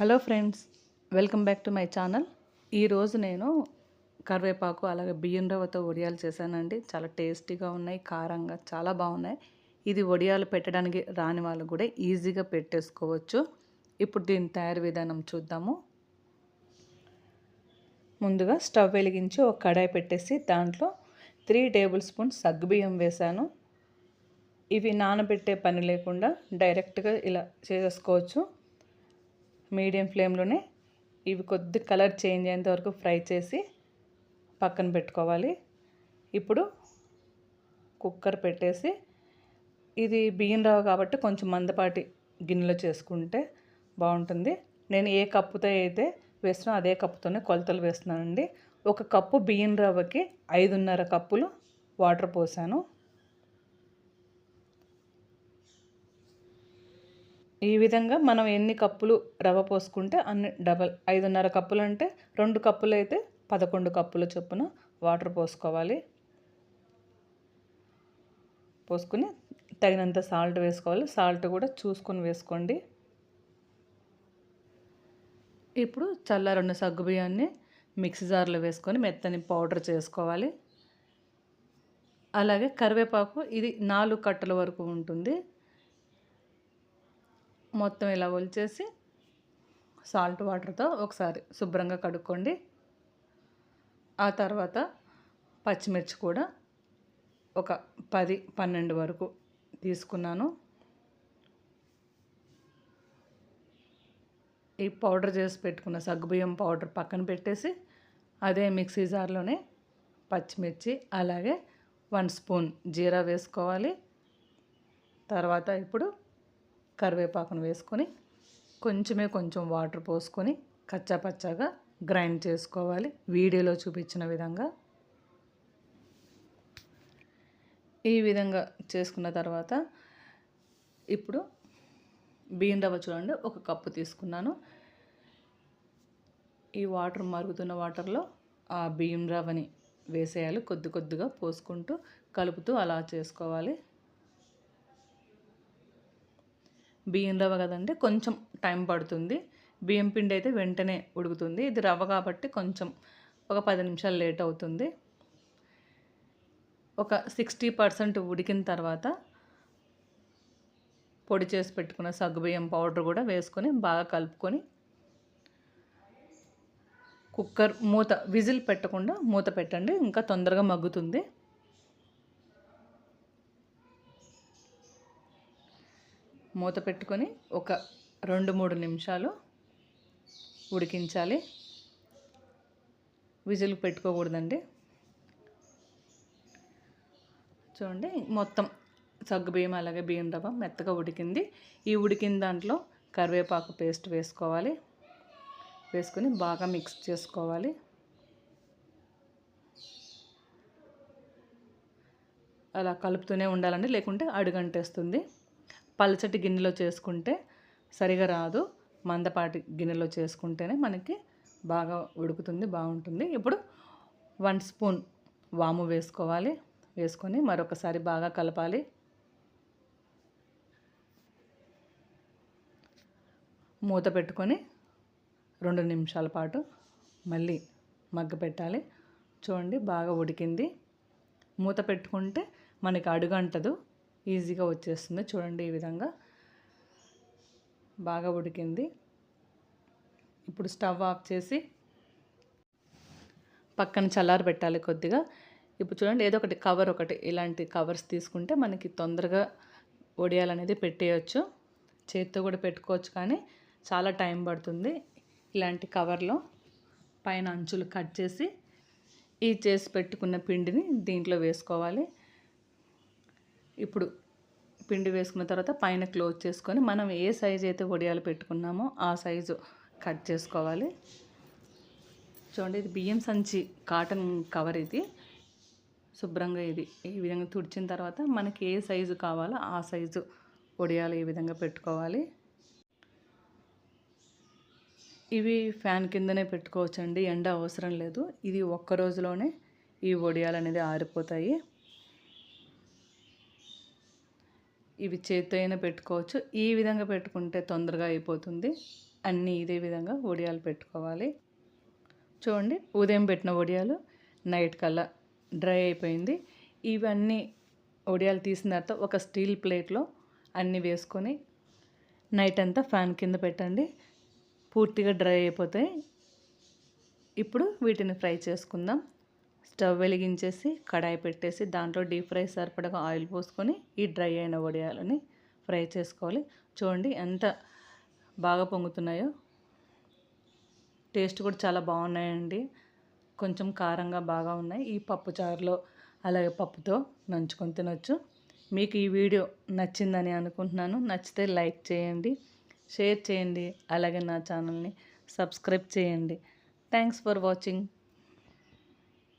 Hello friends welcome back to my channel. ఈరోజు నేను కరివేపాకు అలాగే బియ్యం రవ్వతో వడియాలు చేశానండి. చాలా టేస్టీగా ఉన్నాయి కారంగా చాలా బాగున్నాయి. ఇది వడియాలు పెట్టడానికి రాని వాళ్ళు కూడా ఈజీగా పెట్టేసుకోవచ్చు. ఇప్పుడు దీని తయారీ విధానం చూద్దాము. ముందుగా స్టవ్ వెలిగించి ఒక కడాయి పెట్టేసి దాంట్లో త్రీ టేబుల్ స్పూన్ సగ్గుబియ్యం వేశాను. ఇవి నానబెట్టే పని లేకుండా డైరెక్ట్గా ఇలా చేసుకోవచ్చు. మీడియం ఫ్లేమ్లోనే ఇవి కొద్ది కలర్ చేంజ్ అయ్యేంత వరకు ఫ్రై చేసి పక్కన పెట్టుకోవాలి. ఇప్పుడు కుక్కర్ పెట్టేసి ఇది బియ్యం రవ్వ కాబట్టి కొంచెం మందపాటి గిన్నెలో చేసుకుంటే బాగుంటుంది. నేను ఏ కప్పుతో అయితే వేస్తున్నా అదే కప్పుతోనే కొలతలు వేస్తున్నానండి. ఒక కప్పు బియ్యం రవ్వకి ఐదున్నర కప్పులు వాటర్ పోసాను. ఈ విధంగా మనం ఎన్ని కప్పులు రవ్వ పోసుకుంటే అన్ని డబల్ ఐదున్నర కప్పులు అంటే రెండు కప్పులు అయితే పదకొండు కప్పుల చొప్పున వాటర్ పోసుకోవాలి. పోసుకుని తగినంత సాల్ట్ వేసుకోవాలి. సాల్ట్ కూడా చూసుకొని వేసుకోండి. ఇప్పుడు చల్లారున్న సగ్గు బియ్యాన్ని మిక్సీ జార్లో వేసుకొని మెత్తని పౌడర్ చేసుకోవాలి. అలాగే కరివేపాకు ఇది నాలుగు కట్టల వరకు ఉంటుంది. మొత్తం ఇలా ఒలిచేసి సాల్ట్ వాటర్తో ఒకసారి శుభ్రంగా కడుక్కోండి. ఆ తర్వాత పచ్చిమిర్చి కూడా ఒక పది పన్నెండు వరకు తీసుకున్నాను. ఈ పౌడర్ చేసి పెట్టుకున్న సగ్గుబియ్యం పౌడర్ పక్కన పెట్టేసి అదే మిక్సీ జార్లోనే పచ్చిమిర్చి అలాగే వన్ స్పూన్ జీరా వేసుకోవాలి. తర్వాత ఇప్పుడు కరివేపాకును వేసుకొని కొంచెమే కొంచెం వాటర్ పోసుకొని కచ్చాపచ్చాగా గ్రైండ్ చేసుకోవాలి. వీడియోలో చూపించిన విధంగా. ఈ విధంగా చేసుకున్న తర్వాత ఇప్పుడు బియ్యం రవ్వ చూడండి ఒక కప్పు తీసుకున్నాను. ఈ వాటర్ మరుగుతున్న వాటర్లో ఆ బియ్యం రవ్వని వేసేయాలి. కొద్ది కొద్దిగా పోసుకుంటూ కలుపుతూ అలా చేసుకోవాలి. బియ్యం రవ్వ కదండి కొంచెం టైం పడుతుంది. బియ్యం పిండి అయితే వెంటనే ఉడుకుతుంది. ఇది రవ్వ కాబట్టి కొంచెం ఒక పది నిమిషాలు లేట్ అవుతుంది. ఒక సిక్స్టీ పర్సెంట్ ఉడికిన తర్వాత పొడి చేసి పెట్టుకున్న సగ్గుబియ్యం పౌడర్ కూడా వేసుకొని బాగా కలుపుకొని కుక్కర్ మూత విజిల్ పెట్టకుండా మూత పెట్టండి. ఇంకా తొందరగా మగ్గుతుంది. మూత పెట్టుకొని ఒక రెండు మూడు నిమిషాలు ఉడికించాలి. విజిల్ పెట్టుకోకూడదండి. చూడండి మొత్తం సగ్గు బియ్యం అలాగే బియ్యం రవ్వ మెత్తగా ఉడికింది. ఈ ఉడికిన దాంట్లో కరివేపాకు పేస్ట్ వేసుకోవాలి. వేసుకొని బాగా మిక్స్ చేసుకోవాలి. అలా కలుపుతూనే ఉండాలండి లేకుంటే అడుగంటేస్తుంది. పలచటి గిన్నెలో చేసుకుంటే సరిగా రాదు. మందపాటి గిన్నెలో చేసుకుంటేనే మనకి బాగా ఉడుకుతుంది బాగుంటుంది. ఇప్పుడు వన్ స్పూన్ వాము వేసుకోవాలి. వేసుకొని మరొకసారి బాగా కలపాలి. మూత పెట్టుకొని రెండు నిమిషాల పాటు మళ్ళీ మగ్గ పెట్టాలి. చూడండి బాగా ఉడికింది. మూత పెట్టుకుంటే మనకి అడుగంటదు. ఈజీగా వచ్చేస్తుంది. చూడండి ఈ విధంగా బాగా ఉడికింది. ఇప్పుడు స్టవ్ ఆఫ్ చేసి పక్కన చల్లారి పెట్టాలి కొద్దిగా. ఇప్పుడు చూడండి ఏదో ఒకటి కవర్ ఒకటి ఇలాంటి కవర్స్ తీసుకుంటే మనకి తొందరగా ఒడియాలనేది పెట్టేయచ్చు. చేతితో కూడా పెట్టుకోవచ్చు కానీ చాలా టైం పడుతుంది ఇలాంటి కవర్లో. పైన అంచులు కట్ చేసి ఈ చేసి పెట్టుకున్న పిండిని దీంట్లో వేసుకోవాలి. ఇప్పుడు పిండి వేసుకున్న తర్వాత పైన క్లోజ్ చేసుకొని మనం ఏ సైజు అయితే వడియాలు పెట్టుకున్నామో ఆ సైజు కట్ చేసుకోవాలి. చూడండి ఇది బియ్యం సంచి కాటన్ కవర్ ఇది. శుభ్రంగా ఇది ఈ విధంగా తుడిచిన తర్వాత మనకి ఏ సైజు కావాలో ఆ సైజు వడియాలు ఈ విధంగా పెట్టుకోవాలి. ఇవి ఫ్యాన్ కిందనే పెట్టుకోవచ్చండి ఎండ అవసరం లేదు. ఇది ఒక్క రోజులోనే ఈ వడియాలు అనేది ఆరిపోతాయి. ఇవి చేతితో అయినా పెట్టుకోవచ్చు. ఈ విధంగా పెట్టుకుంటే తొందరగా అయిపోతుంది. అన్నీ ఇదే విధంగా వడియాలు పెట్టుకోవాలి. చూడండి ఉదయం పెట్టిన వడియాలు నైట్ కల్లా డ్రై అయిపోయింది. ఇవన్నీ వడియాలు తీసిన తర్వాత ఒక స్టీల్ ప్లేట్లో అన్నీ వేసుకొని నైట్ అంతా ఫ్యాన్ కింద పెట్టండి. పూర్తిగా డ్రై అయిపోతాయి. ఇప్పుడు వీటిని ఫ్రై చేసుకుందాం. స్టవ్ వెలిగించేసి కడాయి పెట్టేసి దాంట్లో డీప్ ఫ్రై సరిపడగా ఆయిల్ పోసుకొని ఈ డ్రై అయిన వడియాలని ఫ్రై చేసుకోవాలి. చూడండి ఎంత బాగా పొంగుతున్నాయో. టేస్ట్ కూడా చాలా బాగున్నాయండి. కొంచెం కారంగా బాగా ఉన్నాయి. ఈ పప్పు చారులో అలాగే పప్పుతో నంచుకొని తినొచ్చు. మీకు ఈ వీడియో నచ్చిందని అనుకుంటున్నాను. నచ్చితే లైక్ చేయండి షేర్ చేయండి అలాగే నా ఛానల్ని సబ్స్క్రైబ్ చేయండి. Thanks for watching.